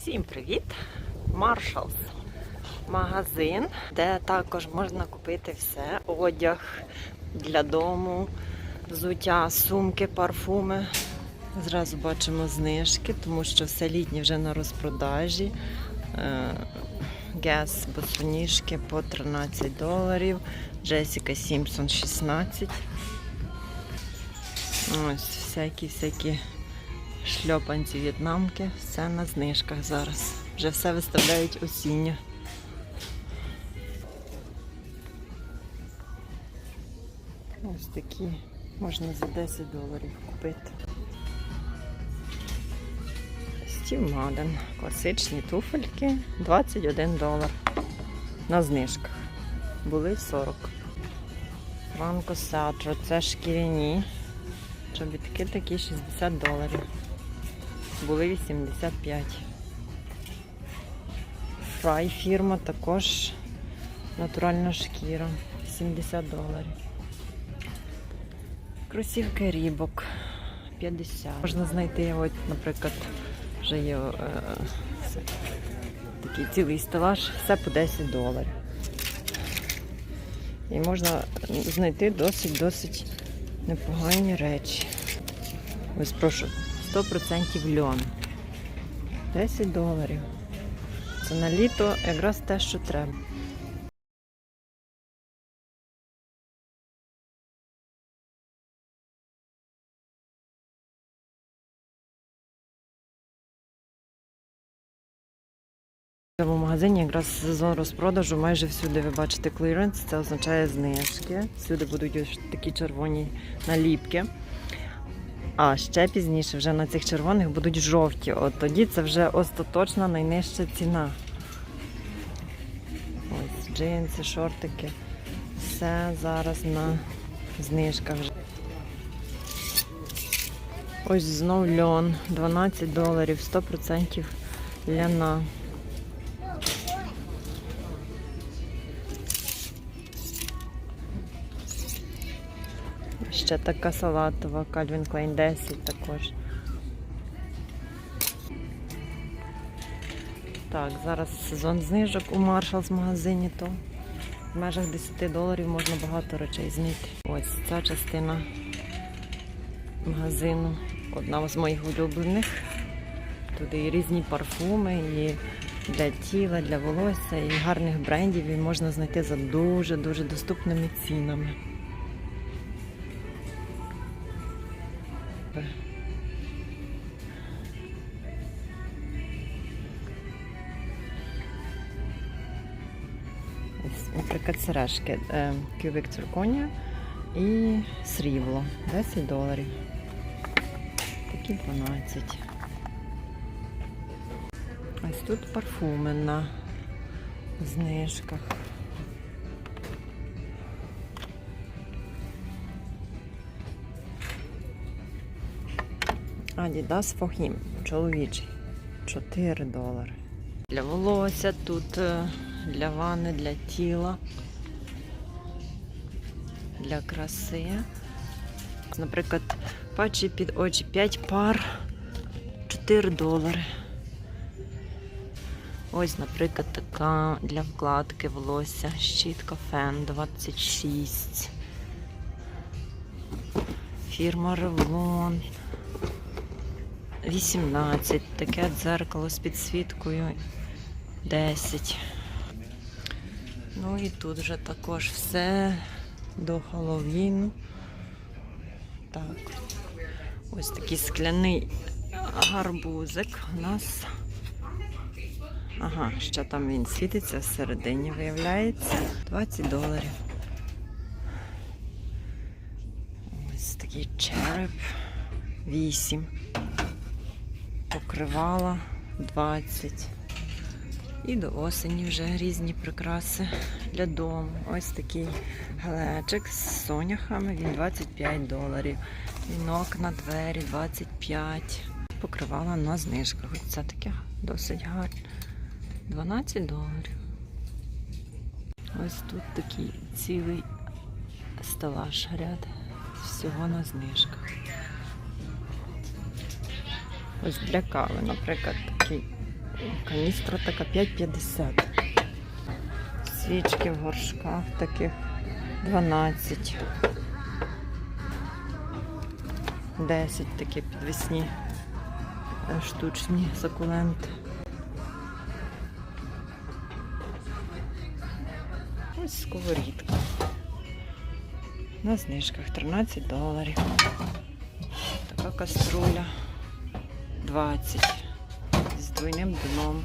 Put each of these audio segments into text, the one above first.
Всім привіт! Marshalls. Магазин, де також можна купити все: одяг для дому, взуття, сумки, парфуми. Зразу бачимо знижки, тому що все літнє вже на розпродажі. Е, Гес босоніжки по 13 доларів, Джесіка Сімпсон 16. Ось всякі всякі шльопанці в'єтнамки, все на знижках зараз. Вже все виставляють осіннє. Ось такі можна за 10 доларів купити. Стів Маден. Класичні туфельки 21 долар. На знижках. Були 40. Франко Сатро, це шкіряні. Чобітки такі 60 доларів. Були 85. Фрай фірма також натуральна шкіра. 70 доларів. Кросівки рібок 50. Можна знайти, от, наприклад, вже є е, такий цілий стелаж, все по 10 доларів. І можна знайти досить-досить непогані речі. Ось прошу, 100% льон. 10 доларів. Це на літо якраз те, що треба. В магазині якраз сезон розпродажу майже всюди ви бачите кліренс, це означає знижки. Всюди будуть ось такі червоні наліпки. А ще пізніше вже на цих червоних будуть жовті. От тоді це вже остаточна найнижча ціна. Ось джинси, шортики. Все зараз на знижках. Ось знов льон, 12 доларів, 100% ляна. Ще така салатова, Calvin Klein 10 також. Так, зараз сезон знижок у Marshalls магазині, то в межах 10 доларів можна багато речей знайти. Ось ця частина магазину, одна з моїх улюблених. Тут і різні парфуми, і для тіла, для волосся, і гарних брендів і можна знайти за дуже-дуже доступними цінами. Сережки е, кюбик цирконія і срібло 10 доларів. Такі 12. Ось тут парфуми на знижках. Adidas for him, чоловічий. 4 долари. Для волосся тут е, для ванни, для тіла, для краси. Наприклад, патчі під очі 5 пар 4 долари. Ось, наприклад, така для вкладки волосся. Щітка фен 26. Фірма Revlon 18. Таке дзеркало з підсвіткою 10. Ну і тут вже також все до Хеллоуіну. Так. Ось такий скляний гарбузик у нас. Ага, ще там він світиться всередині, виявляється. 20 доларів. Ось такий череп. 8. Покривала 20. І до осені вже різні прикраси для дому. Ось такий глечик з соняхами, він 25 доларів. Вінок на двері 25. Покривала на знижках. Це таке досить гарне. 12 доларів. Ось тут такий цілий стелаж ряд. Всього на знижках. Ось для кави, наприклад, Каністра така 5,50. Свічки в горшках таких 12. 10 такі підвісні е, штучні сакуленти. Ось сковорідка. На знижках 13 доларів. Така каструля 20 з двойним дном.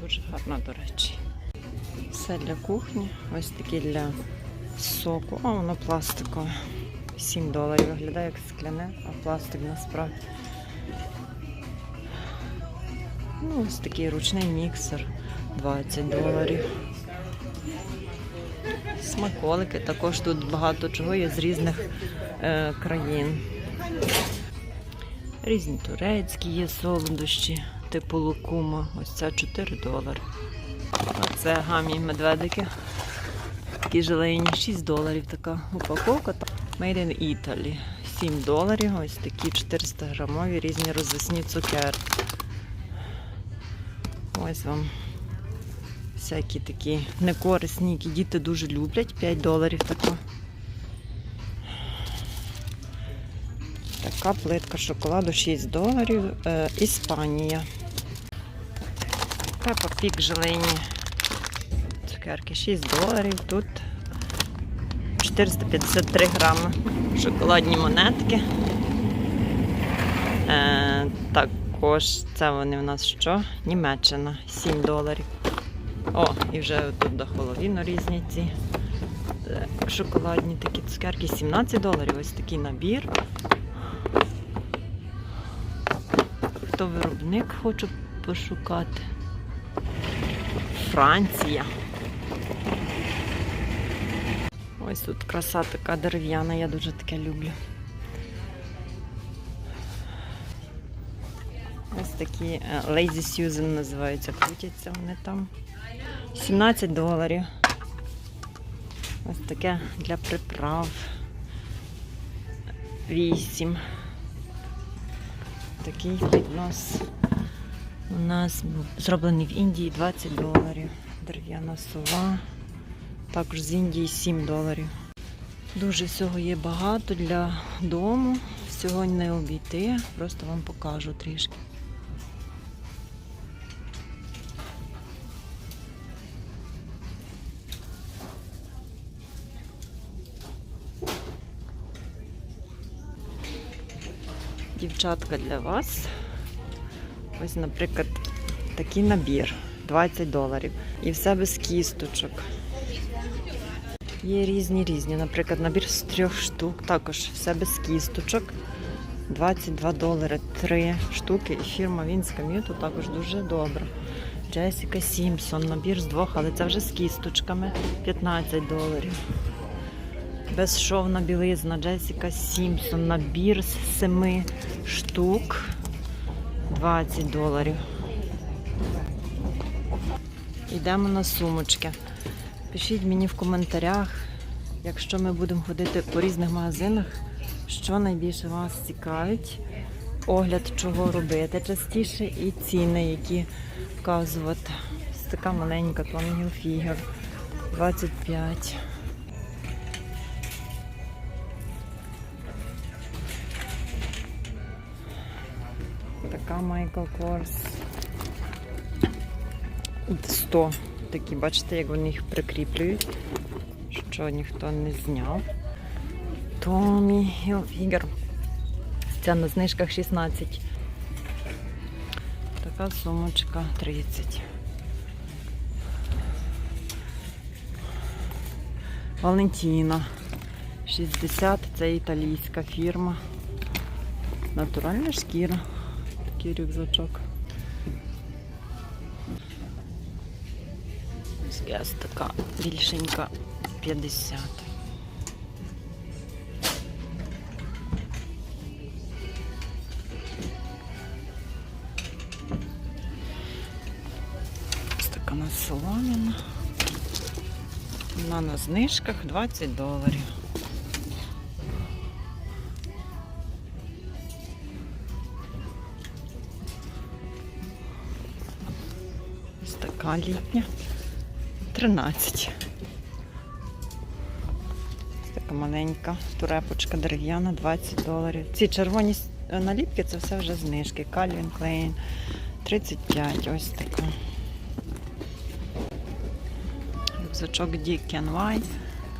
Дуже гарна, до речі. Все для кухні. Ось такі для соку. О, воно пластикове. 7 доларів. Виглядає як скляне, а пластик насправді. Ну, ось такий ручний міксер 20 доларів. Смаколики також тут багато чого є з різних е, країн. Різні турецькі є солодощі, типу лукума. Ось це 4 долари. А це гамі медведики. Такі желейні 6 доларів така упаковка. Made in Italy. 7 доларів. Ось такі 400 грамові різні розвесні цукерки. Ось вам всякі такі некорисні, які діти дуже люблять. 5 доларів така. Така плитка шоколаду 6 доларів. Е, Іспанія. Пепа пік желейні. Цукерки 6 доларів. Тут 453 грами. Шоколадні монетки. Е, також це вони в нас що? Німеччина 7 доларів. О, і вже тут до Холовіно різні ці е, шоколадні такі цукерки. 17 доларів. Ось такий набір. Хто виробник хочу пошукати? Франція. Ось тут краса така дерев'яна, я дуже таке люблю. Ось такі е, Lazy Susan називаються, крутяться вони там. 17 доларів. Ось таке для приправ. 8. Такий піднос у нас був зроблений в Індії 20 доларів. Дерев'яна сова. Також з Індії 7 доларів. Дуже всього є багато для дому. Всього не обійти. Просто вам покажу трішки. Дівчатка для вас. Ось, наприклад, такий набір 20 доларів. І все без кісточок. Є різні різні. Наприклад, набір з трьох штук, також все без кісточок. 22 долари, 3 штуки. І фірма Вінська М'юту також дуже добра. Джесіка Сімпсон, набір з двох, але це вже з кісточками 15 доларів. Безшовна білизна Джесіка Сімпсон, набір з 7 штук 20 доларів. Йдемо на сумочки. Пишіть мені в коментарях, якщо ми будемо ходити по різних магазинах, що найбільше вас цікавить, огляд чого робити частіше і ціни, які вказувати. Ось така маленька Tommy Hilfiger 25. Michael Kors 100. Такі, бачите, як вони їх прикріплюють, що ніхто не зняв. Tommy Hilfiger. Ця на знижках 16. Така сумочка 30. Валентіна 60. Це італійська фірма. Натуральна шкіра. Такий рюкзачок. Ось така більшенька 50. Ось така на соломіна. Вона на знижках 20 доларів. Така літня. 13. Ось така маленька турепочка дерев'яна, 20 доларів. Ці червоні наліпки це все вже знижки. Calvin Klein 35. Ось така. Рюкзачок DKNY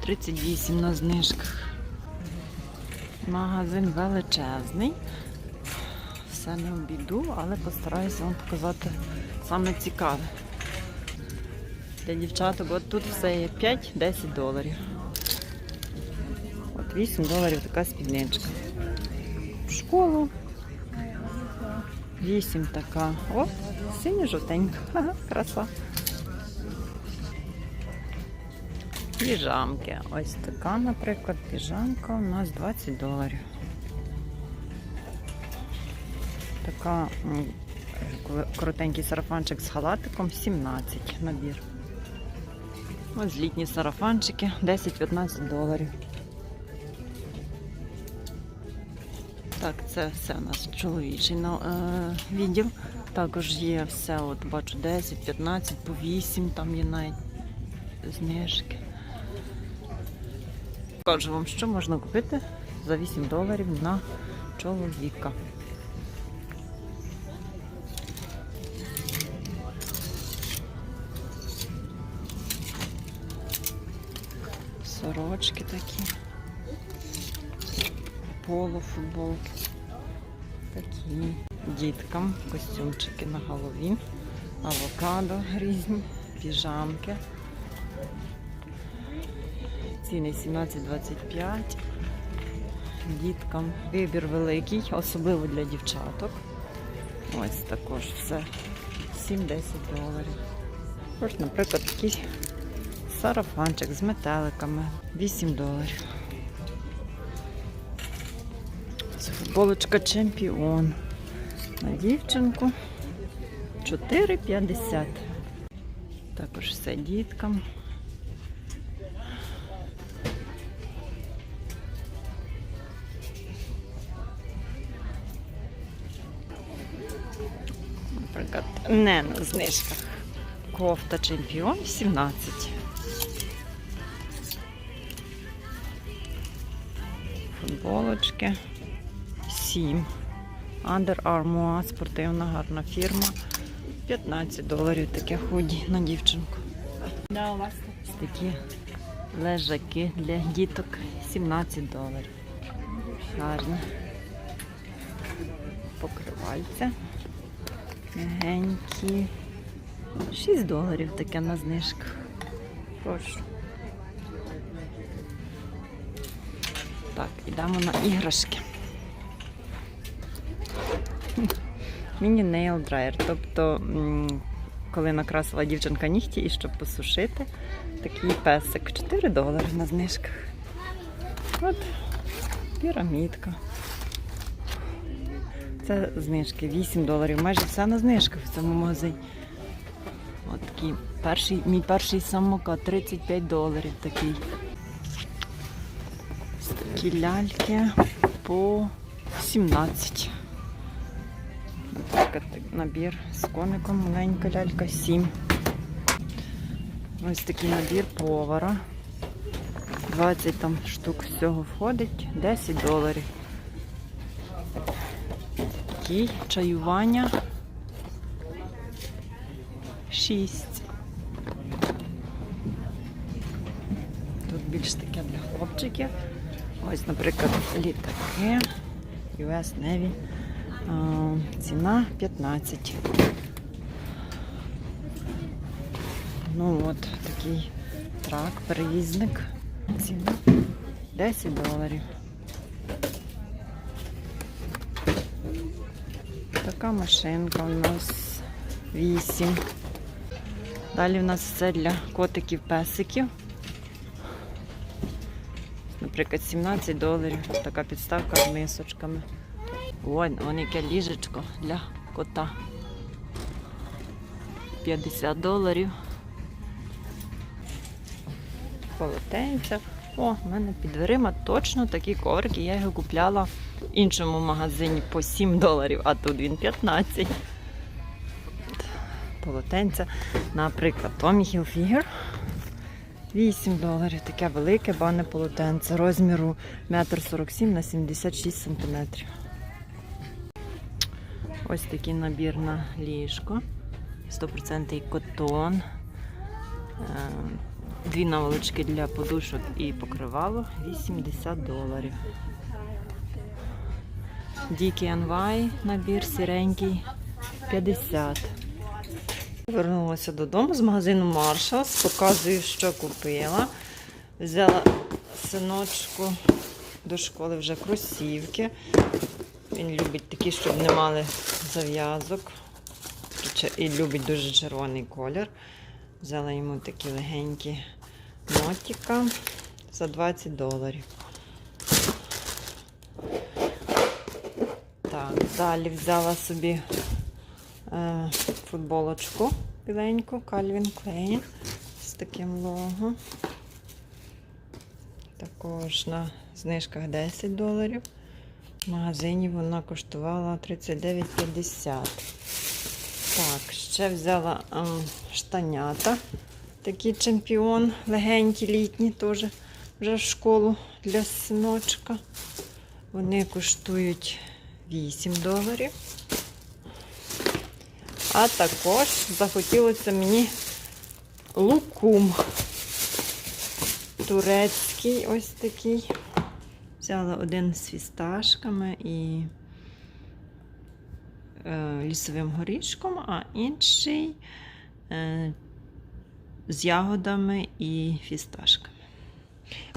38 на знижках. Магазин величезний. Все не обійду, але постараюся вам показати саме цікаве. Для дівчаток от тут все є 5-10 доларів. От 8 доларів така спідничка. В школу. 8 така. О, синьо-жовтенька. Ха-ха, краса. Піжамки. Ось така, наприклад, піжамка у нас 20 доларів. Така коротенький сарафанчик з халатиком 17 набір. Ось літні сарафанчики 10-15 доларів. Так, це все у нас чоловічий е, відділ. Також є все, от бачу 10, 15, по 8, там є навіть знижки. Покажу вам, що можна купити за 8 доларів на чоловіка. Сорочки такі. Поло, футболки. Такі. Діткам костюмчики на голові. Авокадо різні, піжамки. Ціни 17,25. Діткам вибір великий, особливо для дівчаток. Ось також все 7-10 доларів. Ось, наприклад, такий сарафанчик з метеликами 8 доларів. Це футболочка чемпіон. На дівчинку 4,50. Також все діткам. Наприклад, не на знижках. Кофта чемпіон 17. Футболочки 7. Under Armour, спортивна гарна фірма. 15 доларів таке худі на дівчинку. Да, у вас такі лежаки для діток 17 доларів. Гарно. Покривальця. Мягенькі. 6 доларів таке на знижках. Прошу. Так, ідемо на іграшки. Міні нейл драйер. Тобто, коли накрасила дівчинка нігті і щоб посушити, такий песик. 4 долари на знижках. От пірамідка. Це знижки 8 доларів. Майже все на знижках в цьому магазині. От такий перший, мій перший самокат 35 доларів такий. Такі ляльки по 17. Наприклад, так- набір з коником, маленька лялька 7. Ось такий набір повара. 20 там штук всього входить, 10 доларів. Такий чаювання 6. Тут більш таке для хлопчиків. Ось, наприклад, літаки US Navy. Ціна 15. Ну от такий трак, перевізник. Ціна 10 доларів. Така машинка у нас 8. Далі в нас все для котиків, песиків. Наприклад, 17 доларів. Така підставка з мисочками. Ой, вон яке ліжечко для кота. 50 доларів. Полотенця. О, в мене під дверима точно такі коврики. Я його купляла в іншому магазині по 7 доларів, а тут він 15. полотенця. Наприклад, Tommy Hilfiger 8 доларів. Таке велике бане полотенце розміру 1,47 на 76 см. Ось такий набір на ліжко. 100% котон. Е, Дві наволочки для подушок і покривало 80 доларів. DKNY набір сіренький 50. Вернулася додому з магазину Marshalls. Показую, що купила. Взяла синочку до школи вже кросівки. Він любить такі, щоб не мали зав'язок. І любить дуже червоний колір. Взяла йому такі легенькі мотика за 20 доларів. Так, далі взяла собі футболочку біленьку Calvin Klein з таким лого. Також на знижках 10 доларів. В магазині вона коштувала 39,50. Так, ще взяла ем, штанята. Такий чемпіон, легенькі, літні, теж вже в школу для синочка. Вони коштують 8 доларів. А також захотілося мені лукум. Турецький ось такий. Взяла один з фісташками і е, лісовим горішком, а інший е, з ягодами і фісташками.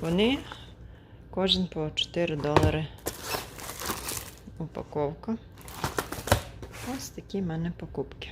Вони кожен по 4 долари упаковка. Ось такі в мене покупки.